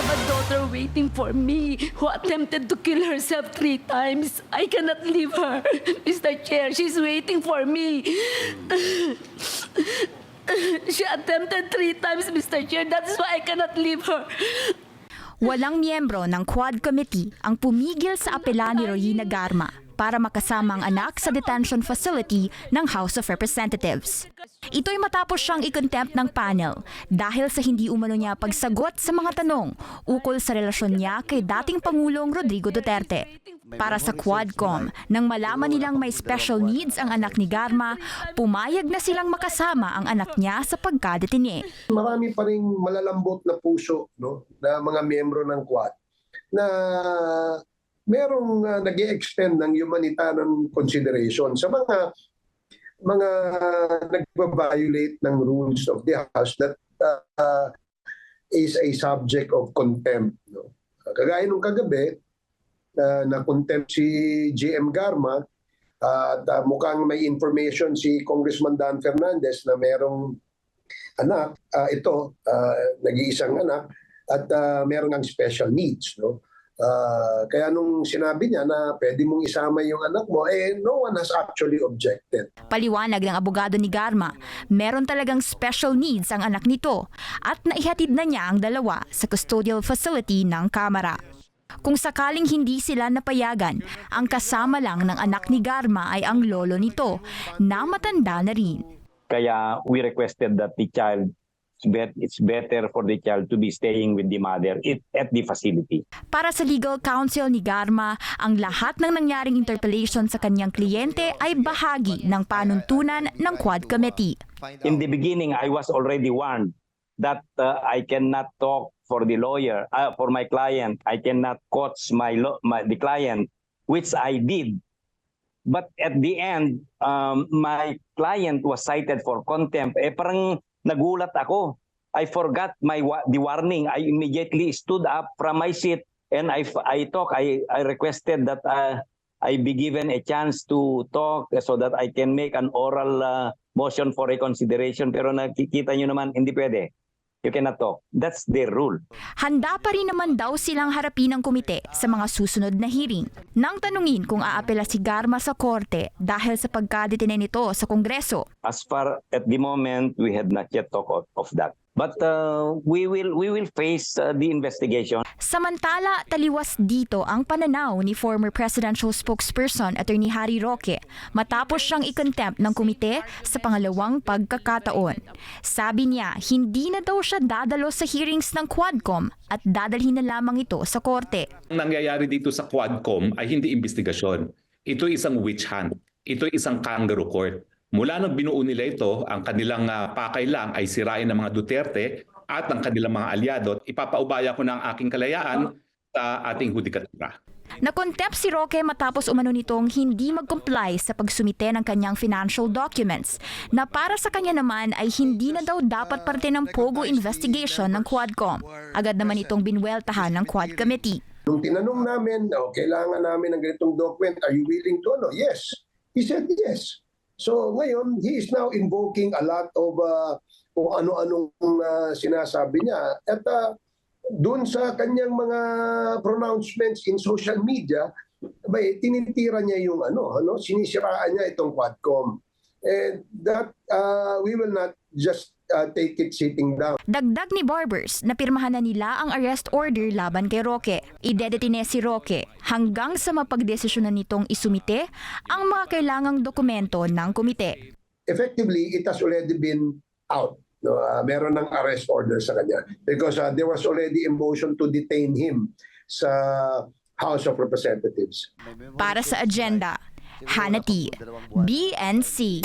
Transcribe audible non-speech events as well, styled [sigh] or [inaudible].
have a daughter waiting for me who attempted to kill herself three times. I cannot leave her. [laughs] Mr. Chair, she's waiting for me. [laughs] She attempted three times, Mr. Chair. That's why I cannot leave her. Walang miyembro ng Quad Committee ang pumigil sa apela ni Royina Garma para makasama ang anak sa detention facility ng House of Representatives. Ito'y matapos siyang i-contempt ng panel dahil sa hindi umano niya pagsagot sa mga tanong ukol sa relasyon niya kay dating Pangulong Rodrigo Duterte. Para sa Quadcom, nang malaman nilang may special needs ang anak ni Garma, pumayag na silang makasama ang anak niya sa pagkadetine. marami pa rin malalambot na puso no na mga miyembro ng Quad na merong uh, nag extend ng humanitarian consideration sa mga mga nagba-violate ng rules of the house that uh, is a subject of contempt no kagaya nung kagabi uh, na contempt si GM Garma at uh, mukhang may information si Congressman Dan Fernandez na merong anak, ah, ito, ah, nag-iisang anak, at ah, meron ng special needs. No? Ah, kaya nung sinabi niya na pwede mong isama yung anak mo, eh no one has actually objected. Paliwanag ng abogado ni Garma, meron talagang special needs ang anak nito at naihatid na niya ang dalawa sa custodial facility ng Kamara. Kung sakaling hindi sila napayagan, ang kasama lang ng anak ni Garma ay ang lolo nito na matanda na rin. Kaya we requested that the child, bet- it's better for the child to be staying with the mother it, at the facility. Para sa legal counsel ni Garma, ang lahat ng nangyaring interpellation sa kanyang kliyente ay bahagi ng panuntunan ng Quad Committee. In the beginning, I was already warned that uh, I cannot talk for the lawyer, uh, for my client. I cannot coach my, my the client, which I did. But at the end, um, my client was cited for contempt. Eh parang nagulat ako. I forgot my wa- the warning. I immediately stood up from my seat and I I talk. I I requested that uh, I be given a chance to talk so that I can make an oral uh, motion for reconsideration. Pero nakikita nyo naman, hindi pwede. You cannot talk. That's their rule. Handa pa rin naman daw silang harapin ng komite sa mga susunod na hearing. Nang tanungin kung aapela si Garma sa korte dahil sa pagkadetine nito sa Kongreso. As far at the moment, we had not yet talked of, of that. But uh, we will we will face uh, the investigation. Samantala, taliwas dito ang pananaw ni former presidential spokesperson Attorney Harry Roque matapos siyang i-contempt ng komite sa pangalawang pagkakataon. Sabi niya, hindi na daw siya dadalo sa hearings ng Quadcom at dadalhin na lamang ito sa korte. Ang nangyayari dito sa Quadcom ay hindi investigasyon. Ito isang witch hunt. Ito isang kangaroo court. Mula nang binuo nila ito, ang kanilang ah, pakay lang ay sirain ng mga Duterte at ang kanilang mga alyado at ipapaubaya ko ng aking kalayaan sa ating hudikatura. Nakontempt si Roque matapos umano nitong hindi mag-comply sa pagsumite ng kanyang financial documents na para sa kanya naman ay hindi na daw dapat parte ng POGO investigation ng Quadcom. Agad naman itong binweltahan ng Quad Committee. Nung tinanong namin, oh, kailangan namin ng ganitong document, are you willing to ano? Yes. He said yes. So ngayon, he is now invoking a lot of uh, kung ano-anong uh, sinasabi niya. At uh, doon sa kanyang mga pronouncements in social media, bay, tinitira niya yung ano, ano, sinisiraan niya itong Quadcom. And that uh, we will not just uh, take it sitting down. Dagdag ni Barbers na pirmahan na nila ang arrest order laban kay Roque. Idedetine si Roque hanggang sa mapagdesisyonan nitong isumite ang mga kailangang dokumento ng komite. effectively, it has already been out. No, uh, meron ng arrest order sa kanya because uh, there was already a motion to detain him sa House of Representatives. Para sa agenda, Hanati, BNC.